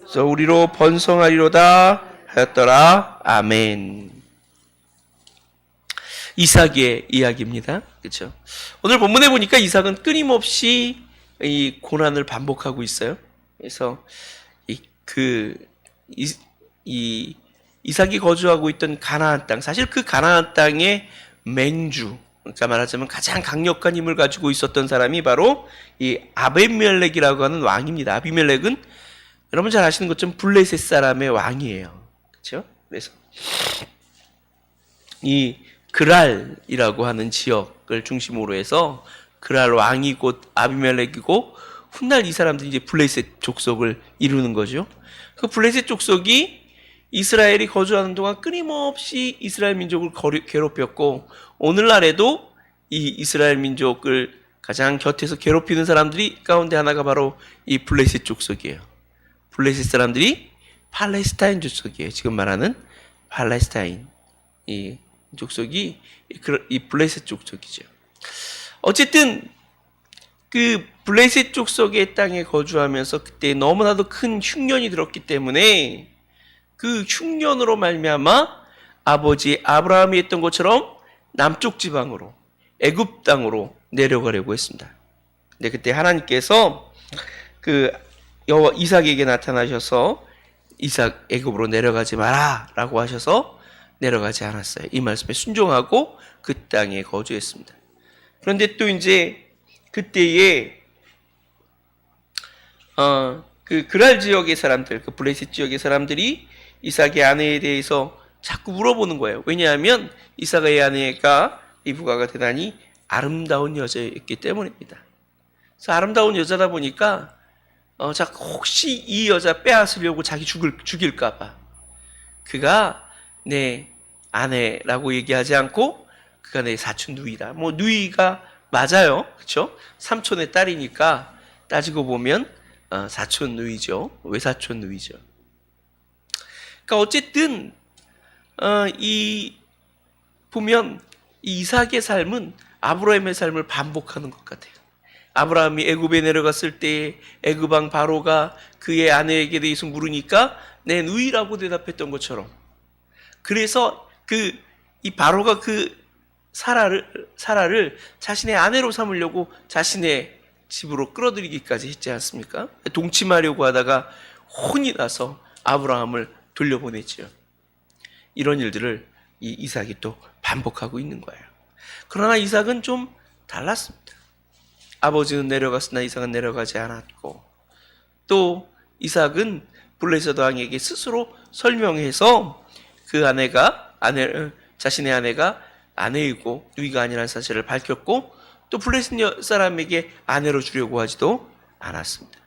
그래서 우리로 번성하리로다 하였더라. 아멘. 이삭의 이야기입니다. 그렇죠? 오늘 본문에 보니까 이삭은 끊임없이 이 고난을 반복하고 있어요. 그래서 이 그 이, 이 이삭이 거주하고 있던 가나안 땅, 사실 그 가나안 땅의 맹주, 그러니까 말하자면 가장 강력한 힘을 가지고 있었던 사람이 바로 이 아비멜렉이라고 하는 왕입니다. 아비멜렉은 여러분 잘 아시는 것처럼 블레셋 사람의 왕이에요. 그렇죠? 그래서 이 그랄이라고 하는 지역을 중심으로 해서 그랄 왕이 곧 아비멜렉이고 훗날 이 사람들이 이제 블레셋 족속을 이루는 거죠. 그 블레셋 족속이 이스라엘이 거주하는 동안 끊임없이 이스라엘 민족을 괴롭혔고 오늘날에도 이 이스라엘 민족을 가장 곁에서 괴롭히는 사람들이 가운데 하나가 바로 이 블레셋 족속이에요. 블레셋 사람들이 팔레스타인 족속이에요. 지금 말하는 팔레스타인 이 족속이 이 블레셋 족속이죠. 어쨌든 그 블레셋 족속의 땅에 거주하면서 그때 너무나도 큰 흉년이 들었기 때문에 그 흉년으로 말미암아 아버지 아브라함이 했던 것처럼 남쪽 지방으로 애굽 땅으로 내려가려고 했습니다. 근데 그때 하나님께서 그 여호와 이삭에게 나타나셔서 이삭 애굽으로 내려가지 마라라고 하셔서 내려가지 않았어요. 이 말씀에 순종하고 그 땅에 거주했습니다. 그런데 또 이제 그때에 어, 그 그랄 지역의 사람들, 그 블레셋 지역의 사람들이 이삭의 아내에 대해서 자꾸 물어보는 거예요. 왜냐하면 이삭의 아내가 이브가가 대단히 아름다운 여자였기 때문입니다. 그래서 아름다운 여자다 보니까 어, 자꾸 혹시 이 여자 빼앗으려고 자기 죽을 죽일까봐 그가 내 아내라고 얘기하지 않고 그가 내 사촌 누이다. 뭐 누이가 맞아요, 그렇죠? 삼촌의 딸이니까 따지고 보면 어, 사촌 누이죠, 외사촌 누이죠. 그러니까 어쨌든 어, 이 보면 이 이삭의 삶은 아브라함의 삶을 반복하는 것 같아요. 아브라함이 애굽에 내려갔을 때 애굽 왕 바로가 그의 아내에게 대해서 물으니까 내 누이라고 대답했던 것처럼 그래서 그 이 바로가 그 사라를 사라를 자신의 아내로 삼으려고 자신의 집으로 끌어들이기까지 했지 않습니까? 동침하려고 하다가 혼이 나서 아브라함을 돌려보냈지요. 이런 일들을 이 이삭이 또 반복하고 있는 거예요. 그러나 이삭은 좀 달랐습니다. 아버지는 내려갔으나 이삭은 내려가지 않았고 또 이삭은 블레셋 왕에게 스스로 설명해서 그 아내가 아내 자신의 아내가 아내이고 누이가 아니라는 사실을 밝혔고 또 블레셋 여- 사람에게 아내로 주려고 하지도 않았습니다.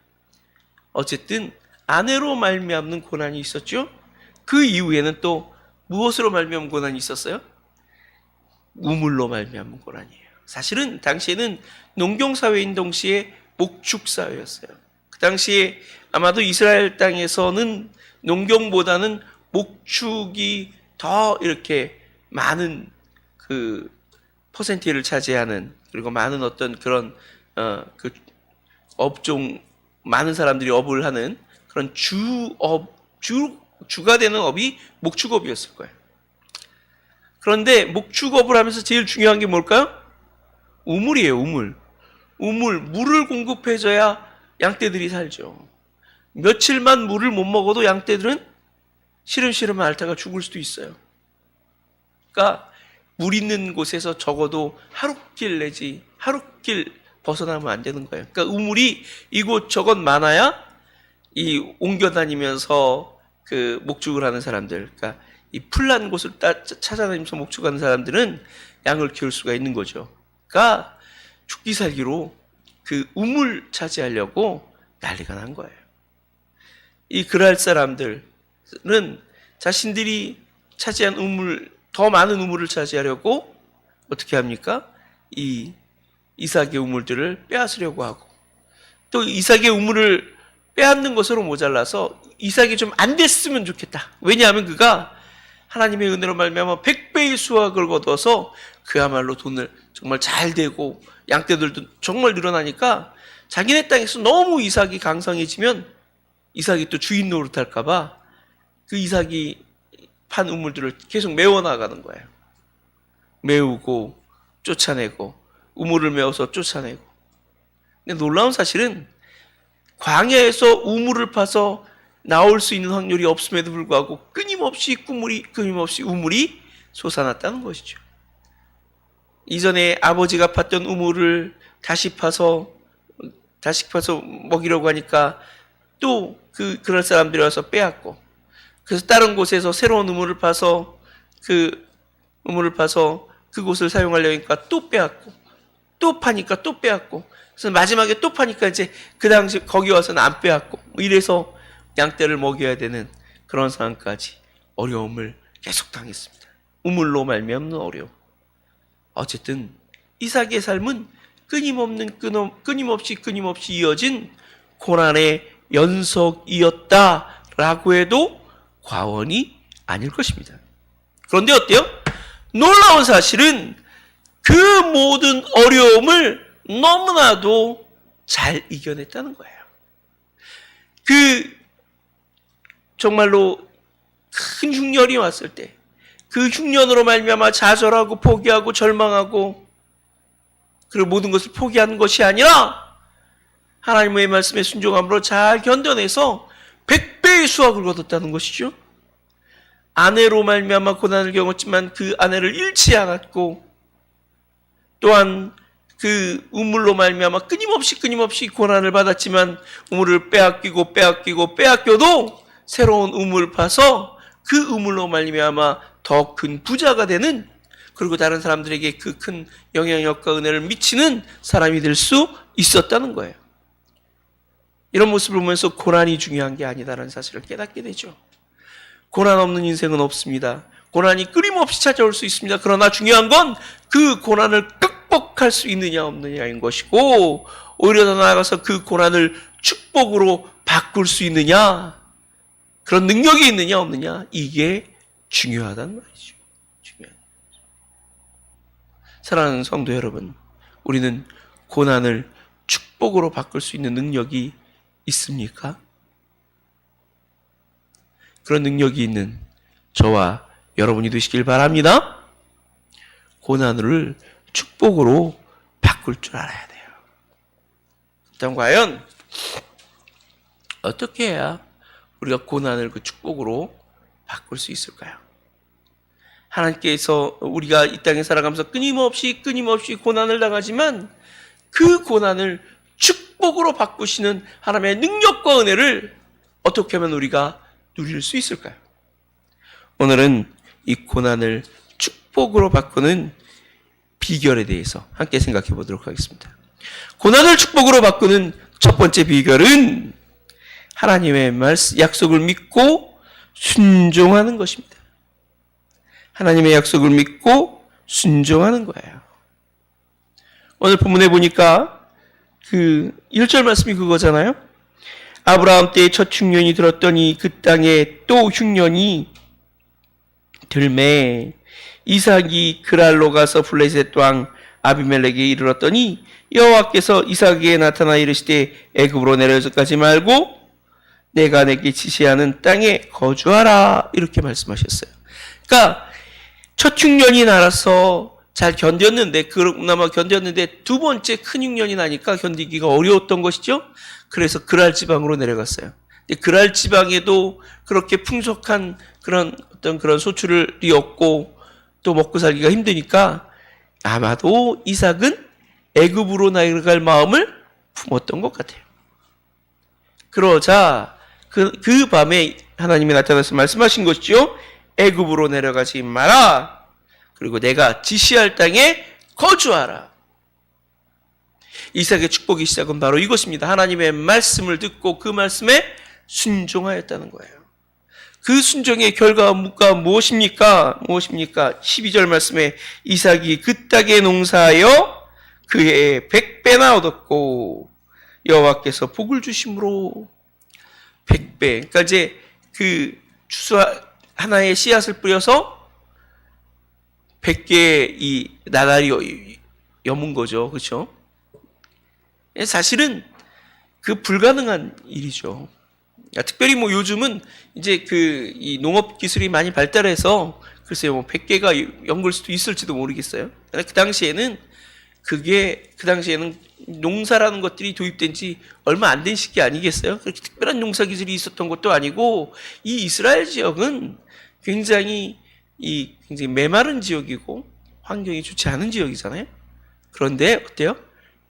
어쨌든 아내로 말미암는 고난이 있었죠. 그 이후에는 또 무엇으로 말미암은 고난이 있었어요? 우물로 말미암은 고난이에요. 사실은 당시에는 농경 사회인 동시에 목축 사회였어요. 그 당시에 아마도 이스라엘 땅에서는 농경보다는 목축이 더 이렇게 많은 그 퍼센티를 차지하는 그리고 많은 어떤 그런 어 그 업종 많은 사람들이 업을 하는 그런 주업 주 주가 되는 업이 목축업이었을 거예요. 그런데 목축업을 하면서 제일 중요한 게 뭘까요? 우물이에요, 우물. 우물, 물을 공급해줘야 양떼들이 살죠. 며칠만 물을 못 먹어도 양떼들은 시름시름 앓다가 죽을 수도 있어요. 그러니까 물 있는 곳에서 적어도 하루길 내지 하루길 벗어나면 안 되는 거예요. 그러니까 우물이 이곳저곳 많아야 이 옮겨 다니면서 그 목축을 하는 사람들, 그러니까 이 풀난 곳을 따, 찾아다니면서 목축하는 사람들은 양을 키울 수가 있는 거죠. 그러니까 죽기 살기로 그 우물 차지하려고 난리가 난 거예요. 이 그랄 사람들은 자신들이 차지한 우물 더 많은 우물을 차지하려고 어떻게 합니까? 이 이삭의 우물들을 빼앗으려고 하고 또 이삭의 우물을 빼앗는 것으로 모자라서 이삭이 좀 안 됐으면 좋겠다. 왜냐하면 그가 하나님의 은혜로 말미암아 백배의 수확을 거둬서 그야말로 돈을 정말 잘 되고 양떼들도 정말 늘어나니까 자기네 땅에서 너무 이삭이 강성해지면 이삭이 또 주인 노릇할까봐 그 이삭이 판 우물들을 계속 메워 나가는 거예요. 메우고 쫓아내고 우물을 메워서 쫓아내고. 근데 놀라운 사실은 광야에서 우물을 파서 나올 수 있는 확률이 없음에도 불구하고 끊임없이 꾸물이 끊임없이 우물이 솟아났다는 것이죠. 이전에 아버지가 팠던 우물을 다시 파서 다시 파서 먹이려고 하니까 또 그 그럴 사람들이 와서 빼앗고 그래서 다른 곳에서 새로운 우물을 파서 그 우물을 파서 그곳을 사용하려니까 또 빼앗고 또 파니까 또 빼앗고 그래서 마지막에 또 파니까 이제 그 당시 거기 와서는 안 빼앗고 뭐 이래서 양떼를 먹여야 되는 그런 상황까지 어려움을 계속 당했습니다. 우물로 말미암는 어려움. 어쨌든 이삭의 삶은 끊임없는 끊임, 끊임없이 끊임없이 이어진 고난의 연속이었다라고 해도 과언이 아닐 것입니다. 그런데 어때요? 놀라운 사실은 그 모든 어려움을 너무나도 잘 이겨냈다는 거예요. 그 정말로 큰 흉년이 왔을 때 그 흉년으로 말미암아 좌절하고 포기하고 절망하고 그리고 모든 것을 포기하는 것이 아니라 하나님의 말씀에 순종함으로 잘 견뎌내서 백배의 수확을 거뒀다는 것이죠. 아내로 말미암아 고난을 겪었지만 그 아내를 잃지 않았고 또한 그 우물로 말미암아 끊임없이 끊임없이 고난을 받았지만 우물을 빼앗기고 빼앗기고 빼앗겨도 새로운 우물 파서 그 우물로 말미암아 더 큰 부자가 되는 그리고 다른 사람들에게 그 큰 영향력과 은혜를 미치는 사람이 될 수 있었다는 거예요. 이런 모습을 보면서 고난이 중요한 게 아니다라는 사실을 깨닫게 되죠. 고난 없는 인생은 없습니다. 고난이 끊임없이 찾아올 수 있습니다. 그러나 중요한 건 그 고난을 극복할 수 있느냐 없느냐인 것이고 오히려 더 나아가서 그 고난을 축복으로 바꿀 수 있느냐 그런 능력이 있느냐 없느냐 이게 중요하단 말이죠. 중요한. 사랑하는 성도 여러분, 우리는 고난을 축복으로 바꿀 수 있는 능력이 있습니까? 그런 능력이 있는 저와 여러분이 되시길 바랍니다. 고난을 축복으로 바꿀 줄 알아야 돼요. 그럼 과연 어떻게 해야 우리가 고난을 그 축복으로 바꿀 수 있을까요? 하나님께서 우리가 이 땅에 살아가면서 끊임없이 끊임없이 고난을 당하지만 그 고난을 축복으로 바꾸시는 하나님의 능력과 은혜를 어떻게 하면 우리가 누릴 수 있을까요? 오늘은 이 고난을 축복으로 바꾸는 비결에 대해서 함께 생각해 보도록 하겠습니다. 고난을 축복으로 바꾸는 첫 번째 비결은 하나님의 말씀, 약속을 믿고 순종하는 것입니다. 하나님의 약속을 믿고 순종하는 거예요. 오늘 본문에 보니까 그 1절 말씀이 그거잖아요. 아브라함 때의 첫 흉년이 들었더니 그 땅에 또 흉년이 들매 이삭이 그랄로 가서 블레셋 왕 아비멜렉에 이르렀더니 여호와께서 이삭에게 나타나 이르시되 애굽으로 내려가지 말고 내가 내게 지시하는 땅에 거주하라 이렇게 말씀하셨어요. 그러니까 첫 흉년이 날아서 잘 견뎠는데 그나마 견뎠는데 두 번째 큰 흉년이 나니까 견디기가 어려웠던 것이죠. 그래서 그랄 지방으로 내려갔어요. 근데 그랄 지방에도 그렇게 풍족한 그런 어떤 그런 소출이 없고 또 먹고 살기가 힘드니까 아마도 이삭은 애굽으로 나갈 마음을 품었던 것 같아요. 그러자 그, 그 밤에 하나님이 나타나서 말씀하신 것이죠. 애굽으로 내려가지 마라. 그리고 내가 지시할 땅에 거주하라. 이삭의 축복의 시작은 바로 이것입니다. 하나님의 말씀을 듣고 그 말씀에 순종하였다는 거예요. 그 순종의 결과가 무엇입니까? 무엇입니까? 12절 말씀에 이삭이 그 땅에 농사하여 그의 백배나 얻었고 여호와께서 복을 주심으로 백배. 그러니까 이제 그 추수 하나의 씨앗을 뿌려서 백 개의 이 나달이 여문 거죠. 그렇죠? 사실은 그 불가능한 일이죠. 아, 특별히 뭐 요즘은 이제 그 이 농업 기술이 많이 발달해서 글쎄요 뭐 100개가 연걸 수도 있을지도 모르겠어요. 그러나 그 당시에는 그게 그 당시에는 농사라는 것들이 도입된 지 얼마 안 된 시기 아니겠어요? 그렇게 특별한 농사 기술이 있었던 것도 아니고 이 이스라엘 지역은 굉장히 이 굉장히 메마른 지역이고 환경이 좋지 않은 지역이잖아요. 그런데 어때요?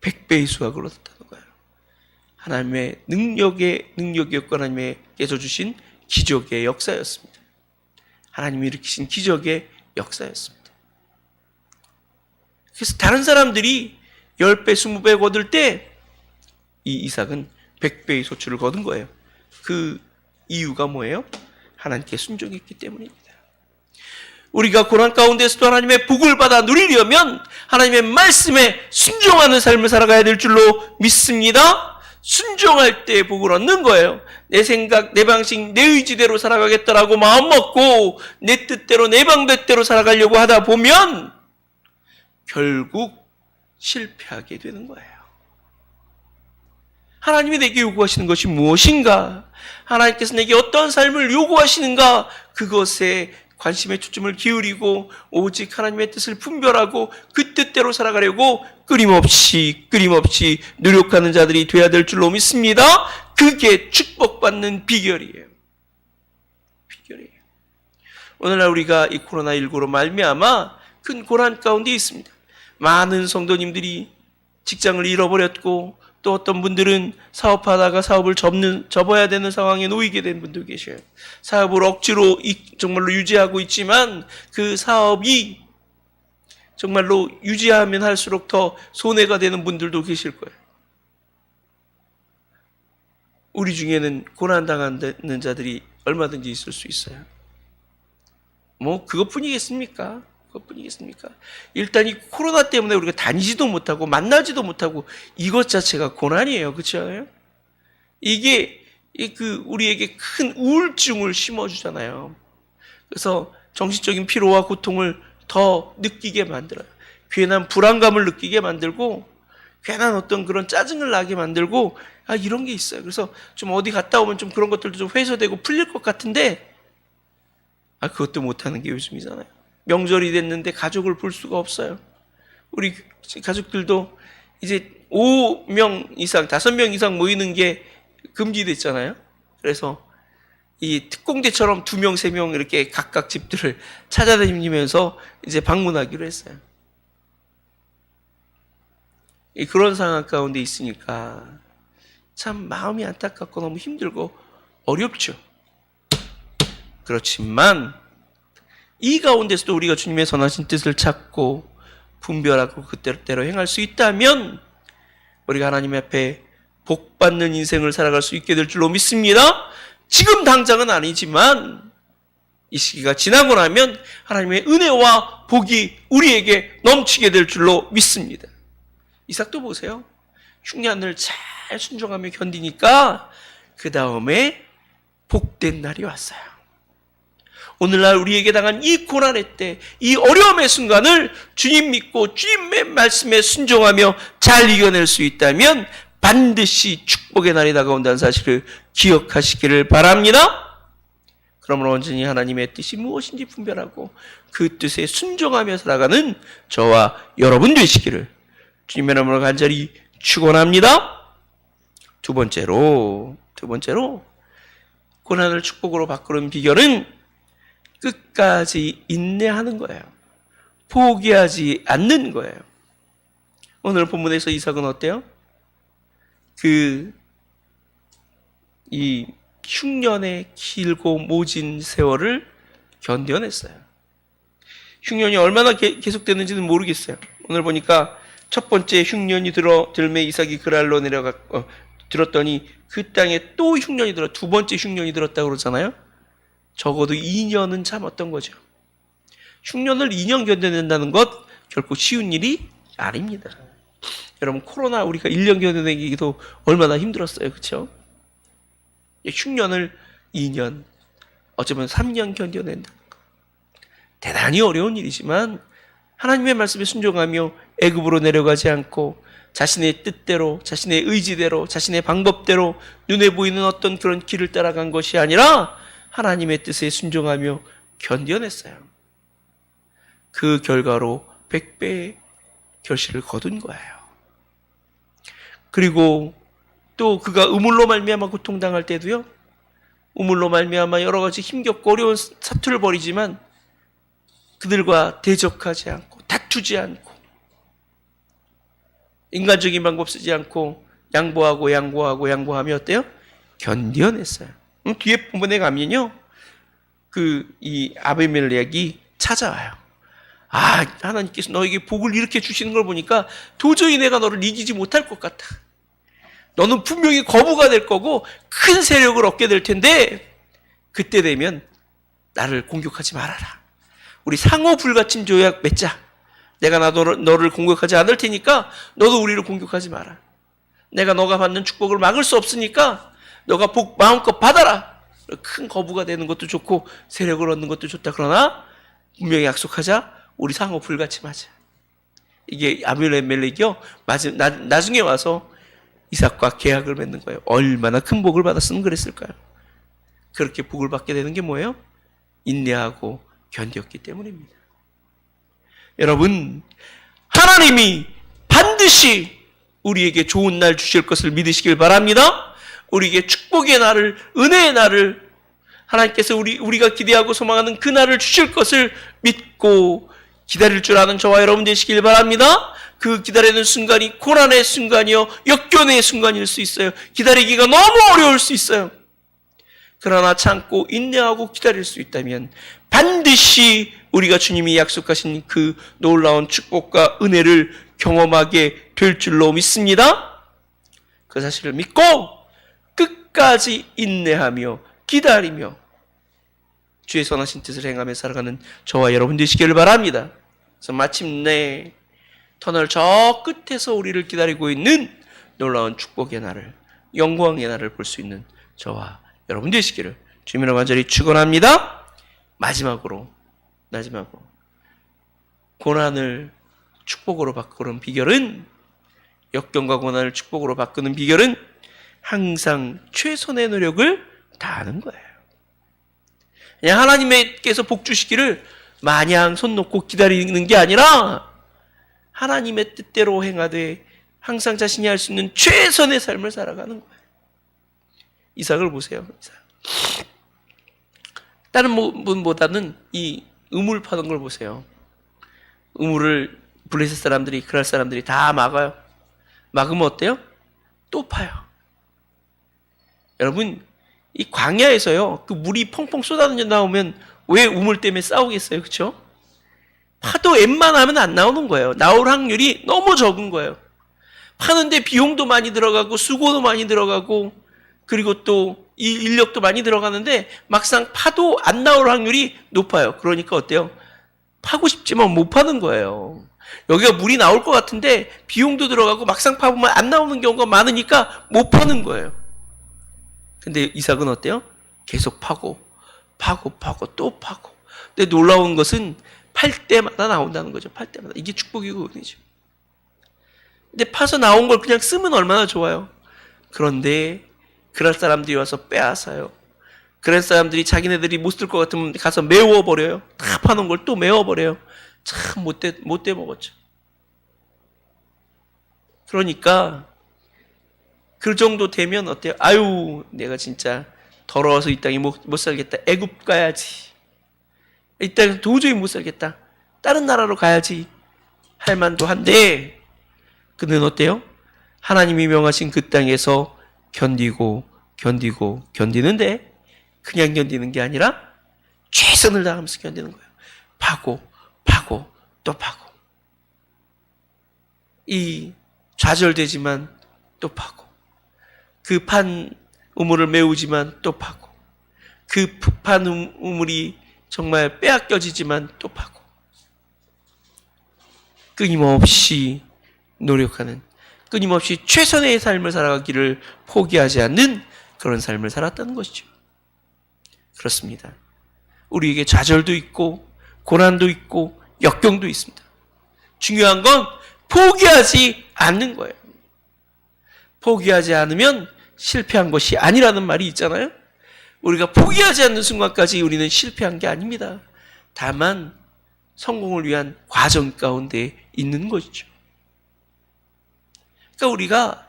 100배의 수확을 얻었다는 거예요. 하나님의 능력의 능력이었고 하나님께서 주신 기적의 역사였습니다. 하나님이 일으키신 기적의 역사였습니다. 그래서 다른 사람들이 10배, 20배 거둘 때 이 이삭은 100배의 소출을 거둔 거예요. 그 이유가 뭐예요? 하나님께 순종했기 때문입니다. 우리가 고난 가운데서도 하나님의 복을 받아 누리려면 하나님의 말씀에 순종하는 삶을 살아가야 될 줄로 믿습니다. 순종할 때 복을 얻는 거예요. 내 생각, 내 방식, 내 의지대로 살아가겠다라고 마음 먹고 내 뜻대로, 내 방법대로 살아가려고 하다 보면 결국 실패하게 되는 거예요. 하나님이 내게 요구하시는 것이 무엇인가? 하나님께서 내게 어떤 삶을 요구하시는가? 그것에 관심의 초점을 기울이고 오직 하나님의 뜻을 분별하고 그 뜻대로 살아가려고 끊임없이 끊임없이 노력하는 자들이 돼야 될 줄로 믿습니다. 그게 축복받는 비결이에요. 비결이에요. 오늘날 우리가 이 코로나19로 말미암아 큰 고난 가운데 있습니다. 많은 성도님들이 직장을 잃어버렸고 또 어떤 분들은 사업하다가 사업을 접는 접어야 되는 상황에 놓이게 된 분도 계셔요. 사업을 억지로 이- 정말로 유지하고 있지만 그 사업이 정말로 유지하면 할수록 더 손해가 되는 분들도 계실 거예요. 우리 중에는 고난 당하는 자들이 얼마든지 있을 수 있어요. 뭐 그것뿐이겠습니까? 그것뿐이겠습니까? 일단 이 코로나 때문에 우리가 다니지도 못하고 만나지도 못하고 이것 자체가 고난이에요. 그렇죠? 이게 이그 우리에게 큰 우울증을 심어주잖아요. 그래서 정신적인 피로와 고통을 더 느끼게 만들어요. 괜한 불안감을 느끼게 만들고 괜한 어떤 그런 짜증을 나게 만들고 아 이런 게 있어요. 그래서 좀 어디 갔다 오면 좀 그런 것들도 좀 해소되고 풀릴 것 같은데 아 그것도 못하는 게 요즘이잖아요. 명절이 됐는데 가족을 볼 수가 없어요. 우리 가족들도 이제 5명 이상, 5명 이상 모이는 게 금지됐잖아요. 그래서 이 특공대처럼 2명, 3명 이렇게 각각 집들을 찾아다니면서 이제 방문하기로 했어요. 이 그런 상황 가운데 있으니까 참 마음이 안타깝고 너무 힘들고 어렵죠. 그렇지만 이 가운데서도 우리가 주님의 선하신 뜻을 찾고 분별하고 그때로 행할 수 있다면 우리가 하나님 앞에 복 받는 인생을 살아갈 수 있게 될 줄로 믿습니다. 지금 당장은 아니지만 이 시기가 지나고 나면 하나님의 은혜와 복이 우리에게 넘치게 될 줄로 믿습니다. 이삭도 보세요. 흉년을 잘 순종하며 견디니까 그 다음에 복된 날이 왔어요. 오늘날 우리에게 당한 이 고난의 때, 이 어려움의 순간을 주님 믿고 주님의 말씀에 순종하며 잘 이겨낼 수 있다면 반드시 축복의 날이 다가온다는 사실을 기억하시기를 바랍니다. 그러므로 온전히 하나님의 뜻이 무엇인지 분별하고 그 뜻에 순종하며 살아가는 저와 여러분 되시기를 주님의 이름으로 간절히 축원합니다. 두 번째로 두 번째로 고난을 축복으로 바꾸는 비결은 끝까지 인내하는 거예요. 포기하지 않는 거예요. 오늘 본문에서 이삭은 어때요? 그, 이 흉년의 길고 모진 세월을 견뎌냈어요. 흉년이 얼마나 게- 계속되는지는 모르겠어요. 오늘 보니까 첫 번째 흉년이 들어 들매 이삭이 그랄로 내려가 어, 들었더니 그 땅에 또 흉년이 들어 두 번째 흉년이 들었다고 그러잖아요. 적어도 2년은 참았던 거죠. 흉년을 2년 견뎌낸다는 것 결코 쉬운 일이 아닙니다. 여러분 코로나 우리가 1년 견뎌내기도 얼마나 힘들었어요. 그렇죠? 흉년을 2년 어쩌면 3년 견뎌낸다는 것. 대단히 어려운 일이지만 하나님의 말씀에 순종하며 애굽으로 내려가지 않고 자신의 뜻대로, 자신의 의지대로, 자신의 방법대로 눈에 보이는 어떤 그런 길을 따라간 것이 아니라 하나님의 뜻에 순종하며 견뎌냈어요. 그 결과로 백배의 결실을 거둔 거예요. 그리고 또 그가 우물로 말미암아 고통당할 때도요. 우물로 말미암아 여러 가지 힘겹고 어려운 사투를 벌이지만 그들과 대적하지 않고 다투지 않고 인간적인 방법 쓰지 않고 양보하고 양보하고 양보하며 어때요? 견뎌냈어요. 음, 뒤에 본문에 가면요. 그 이 아베멜렉이 찾아와요. 아, 하나님께서 너에게 복을 이렇게 주시는 걸 보니까 도저히 내가 너를 이기지 못할 것 같아. 너는 분명히 거부가 될 거고 큰 세력을 얻게 될 텐데 그때 되면 나를 공격하지 말아라. 우리 상호 불가침 조약 맺자. 내가 나 너를, 너를 공격하지 않을 테니까 너도 우리를 공격하지 마라. 내가 너가 받는 축복을 막을 수 없으니까 너가 복 마음껏 받아라. 큰 거부가 되는 것도 좋고 세력을 얻는 것도 좋다. 그러나 분명히 약속하자. 우리 상호 불가침하자. 이게 아멜렉이요. 나중에 와서 이삭과 계약을 맺는 거예요. 얼마나 큰 복을 받았으면 그랬을까요? 그렇게 복을 받게 되는 게 뭐예요? 인내하고 견뎠기 때문입니다. 여러분, 하나님이 반드시 우리에게 좋은 날 주실 것을 믿으시길 바랍니다. 우리에게 축복의 날을, 은혜의 날을, 하나님께서 우리, 우리가 기대하고 소망하는 그 날을 주실 것을 믿고 기다릴 줄 아는 저와 여러분 되시길 바랍니다. 그 기다리는 순간이 고난의 순간이요, 역견의 순간일 수 있어요. 기다리기가 너무 어려울 수 있어요. 그러나 참고 인내하고 기다릴 수 있다면 반드시 우리가 주님이 약속하신 그 놀라운 축복과 은혜를 경험하게 될 줄로 믿습니다. 그 사실을 믿고 끝까지 인내하며 기다리며 주의 선하신 뜻을 행하며 살아가는 저와 여러분 되시기를 바랍니다. 그래서 마침내 터널 저 끝에서 우리를 기다리고 있는 놀라운 축복의 날을 영광의 날을 볼 수 있는 저와 여러분 되시기를 주님으로 간절히 축원합니다. 마지막으로 마지막으로 고난을 축복으로 바꾸는 비결은 역경과 고난을 축복으로 바꾸는 비결은 항상 최선의 노력을 다하는 거예요. 그냥 하나님께서 복 주시기를 마냥 손 놓고 기다리는 게 아니라 하나님의 뜻대로 행하되 항상 자신이 할 수 있는 최선의 삶을 살아가는 거예요. 이삭을 보세요. 이삭. 다른 분보다는 이 우물 파는 걸 보세요. 우물을 블레셋 사람들이 그럴 사람들이 다 막아요. 막으면 어때요? 또 파요. 여러분 이 광야에서요 그 물이 펑펑 쏟아져 나오면 왜 우물 때문에 싸우겠어요, 그렇죠? 파도 웬만하면 안 나오는 거예요. 나올 확률이 너무 적은 거예요. 파는데 비용도 많이 들어가고 수고도 많이 들어가고 그리고 또이 인력도 많이 들어가는데 막상 파도 안 나올 확률이 높아요. 그러니까 어때요? 파고 싶지만 못 파는 거예요. 여기가 물이 나올 것 같은데 비용도 들어가고 막상 파보면 안 나오는 경우가 많으니까 못 파는 거예요. 근데 이삭은 어때요? 계속 파고 파고 파고 또 파고. 근데 놀라운 것은 팔 때마다 나온다는 거죠. 팔 때마다. 이게 축복이고 은혜죠. 근데 파서 나온 걸 그냥 쓰면 얼마나 좋아요. 그런데 그럴 사람들이 와서 빼앗아요. 그런 사람들이 자기네들이 못 쓸 것 같으면 가서 메워버려요. 다 파는 걸 또 메워버려요. 참 못돼, 못돼 먹었죠. 그러니까 그 정도 되면 어때요? 아유, 내가 진짜 더러워서 이 땅에 못, 못 살겠다. 애굽 가야지. 이 땅에 도저히 못 살겠다. 다른 나라로 가야지. 할 만도 한데, 그는 어때요? 하나님이 명하신 그 땅에서 견디고, 견디고, 견디는데, 그냥 견디는 게 아니라, 최선을 다하면서 견디는 거예요. 파고, 파고, 또 파고. 이 좌절되지만 또 파고. 그 판 우물을 메우지만 또 파고. 그 판 우물이 정말 빼앗겨지지만 또 파고. 끊임없이 노력하는, 끊임없이 최선의 삶을 살아가기를 포기하지 않는 그런 삶을 살았다는 것이죠. 그렇습니다. 우리에게 좌절도 있고, 고난도 있고, 역경도 있습니다. 중요한 건 포기하지 않는 거예요. 포기하지 않으면 실패한 것이 아니라는 말이 있잖아요. 우리가 포기하지 않는 순간까지 우리는 실패한 게 아닙니다. 다만 성공을 위한 과정 가운데 있는 것이죠. 그러니까 우리가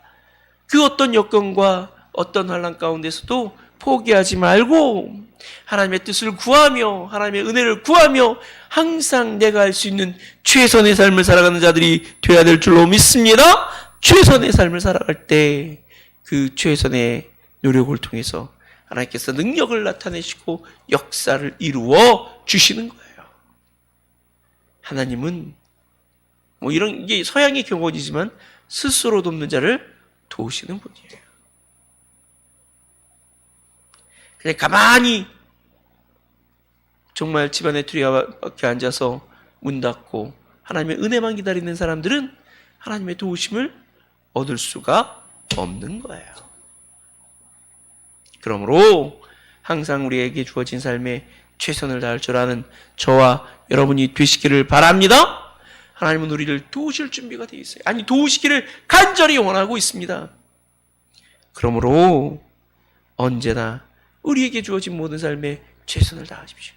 그 어떤 여건과 어떤 환란 가운데서도 포기하지 말고 하나님의 뜻을 구하며 하나님의 은혜를 구하며 항상 내가 할 수 있는 최선의 삶을 살아가는 자들이 되어야 될 줄로 믿습니다. 최선의 삶을 살아갈 때 그 최선의 노력을 통해서 하나님께서 능력을 나타내시고 역사를 이루어 주시는 거예요. 하나님은 뭐 이런 이게 서양의 경험이지만 스스로 돕는 자를 도우시는 분이에요. 그냥 가만히 정말 집안에 두리와게 앉아서 문 닫고 하나님의 은혜만 기다리는 사람들은 하나님의 도우심을 얻을 수가 없는 거예요. 그러므로 항상 우리에게 주어진 삶에 최선을 다할 줄 아는 저와 여러분이 되시기를 바랍니다. 하나님은 우리를 도우실 준비가 되어 있어요. 아니 도우시기를 간절히 원하고 있습니다. 그러므로 언제나 우리에게 주어진 모든 삶에 최선을 다하십시오.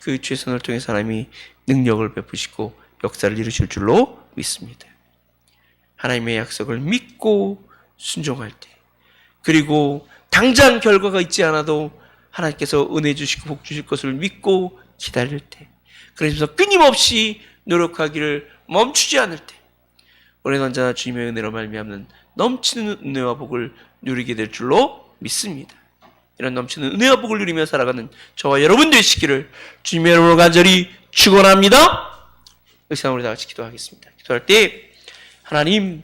그 최선을 통해 사람이 능력을 베푸시고 역사를 이루실 줄로 믿습니다. 하나님의 약속을 믿고 순종할 때, 그리고 당장 결과가 있지 않아도 하나님께서 은혜 주시고 복 주실 것을 믿고 기다릴 때, 그러면서 끊임없이 노력하기를 멈추지 않을 때, 우리는 언제나 주님의 은혜로 말미암는 넘치는 은혜와 복을 누리게 될 줄로 믿습니다. 이런 넘치는 은혜와 복을 누리며 살아가는 저와 여러분 되시기를 주님의 이름으로 간절히 축원합니다. 이 시간 우리 다 같이 기도하겠습니다. 기도할 때 하나님